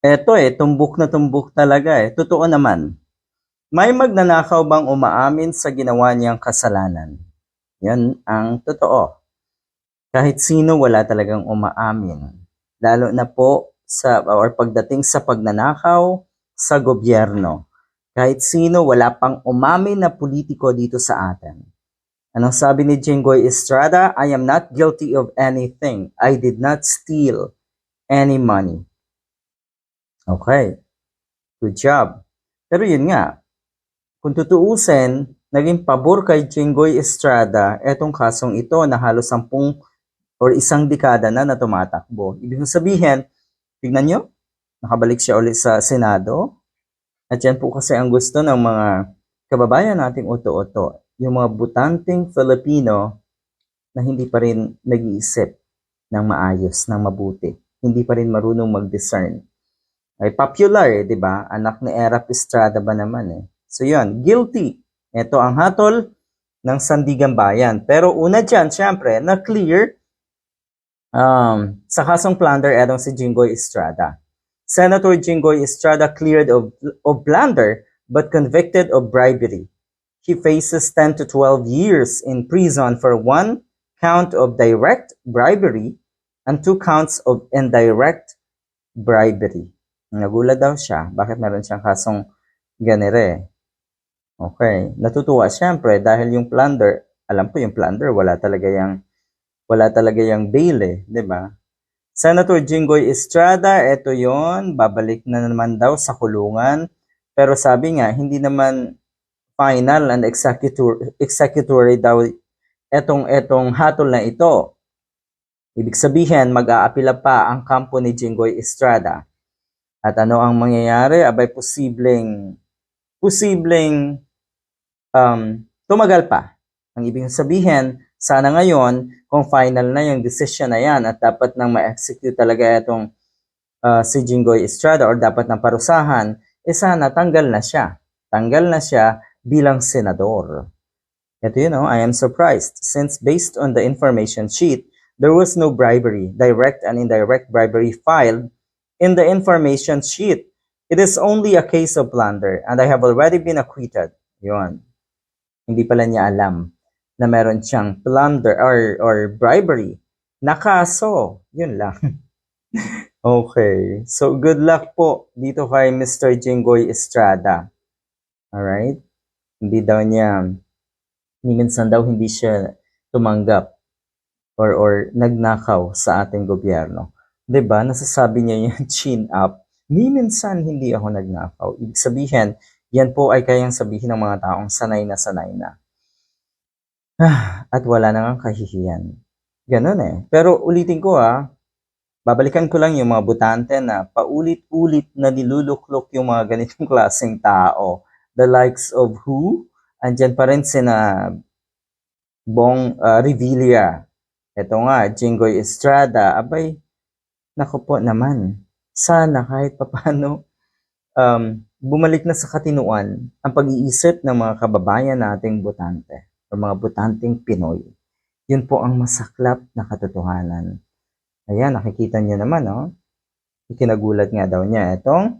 Eto eh, tumbok na tumbok talaga eh. Totoo naman. May magnanakaw bang umaamin sa ginawa niyang kasalanan? Yan ang totoo. Kahit sino wala talagang umaamin. Lalo na po sa or pagdating sa pagnanakaw sa gobyerno. Kahit sino wala pang umamin na politiko dito sa atin. Anong sabi ni Jinggoy Estrada? I am not guilty of anything. I did not steal any money. Okay. Good job. Pero yun nga, kung tutuusin, naging pabor kay Jinggoy Estrada etong kasong ito na halos sampung or isang dekada na na tumatakbo. Ibig sabihin, tignan nyo, nakabalik siya ulit sa Senado. At yan po kasi ang gusto ng mga kababayan nating oto-oto. Yung mga butanteng Filipino na hindi pa rin nag-iisip ng maayos, ng mabuti. Hindi pa rin marunong mag-discern. Ay popular eh, di ba? Anak ni Erap Estrada ba naman eh. So yun, guilty. Ito ang hatol ng Sandigan Bayan. Pero una dyan, syempre, na-clear um, sa kasong plunder etong si Jinggoy Estrada. Senator Jinggoy Estrada cleared of, of plunder but convicted of bribery. He faces 10 to 12 years in prison for one count of direct bribery and two counts of indirect bribery. Nagulat daw siya. Bakit meron siyang kasong ganire? Okay. Natutuwa siyempre dahil yung plunder, alam ko yung plunder, wala talaga yung wala talaga yung bail eh, di ba? Senator Jinggoy Estrada, eto yon babalik na naman daw sa kulungan. Pero sabi nga, hindi naman final and executor, executory daw etong etong hatol na ito. Ibig sabihin, mag-aapila pa ang kampo ni Jinggoy Estrada. At ano ang mangyayari? Abay, posibleng, posibleng um, tumagal pa. Ang ibig sabihin, sana ngayon, kung final na yung decision na yan at dapat nang ma-execute talaga itong uh, si Jinggoy Estrada or dapat nang parusahan, eh sana tanggal na siya. Tanggal na siya bilang senador. Ito yun, know, I am surprised since based on the information sheet, there was no bribery, direct and indirect bribery filed in the information sheet. It is only a case of plunder and I have already been acquitted. Yun. Hindi pala niya alam na meron siyang plunder or, or bribery na kaso. Yun lang. okay. So, good luck po dito kay Mr. Jinggoy Estrada. Alright? Hindi daw niya, ni minsan daw hindi siya tumanggap or, or nagnakaw sa ating gobyerno. 'Di ba Nasasabi niya yung chin up. Ni minsan hindi ako nagnakaw. Ibig sabihin, yan po ay kayang sabihin ng mga taong sanay na sanay na. Ah, at wala na ngang kahihiyan. Ganun eh. Pero ulitin ko ah, babalikan ko lang yung mga butante na paulit-ulit na niluluklok yung mga ganitong klaseng tao. The likes of who? Andyan pa rin sina Bong uh, Revilla. Ito nga, Jingoy Estrada. Abay, nako po naman. Sana kahit papano um, bumalik na sa katinuan ang pag-iisip ng mga kababayan nating butante o mga butanteng Pinoy. Yun po ang masaklap na katotohanan. Ayan, nakikita niyo naman, no? Ikinagulat nga daw niya itong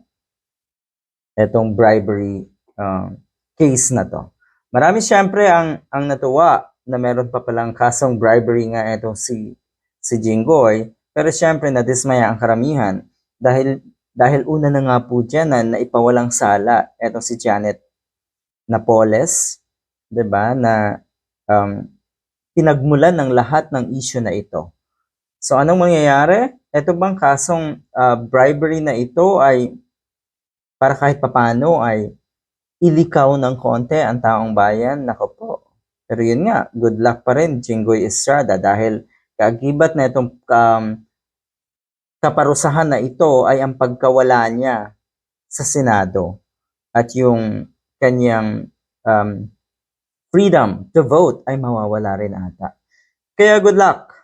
itong bribery uh, case na to. Marami siyempre ang ang natuwa na meron pa palang kasong bribery nga itong si si Jinggoy, pero siyempre na dismaya ang karamihan dahil dahil una na nga po diyan na naipawalang sala itong si Janet Napoles 'di ba, na um, pinagmulan ng lahat ng issue na ito. So anong mangyayari? Ito bang kasong uh, bribery na ito ay para kahit papano ay ilikaw ng konti ang taong bayan? Nako po. Pero yun nga, good luck pa rin Jinggoy Estrada dahil kagibat na itong um, kaparusahan na ito ay ang pagkawala niya sa Senado at yung kanyang um, freedom to vote ay mawawala rin ata. Kaya good luck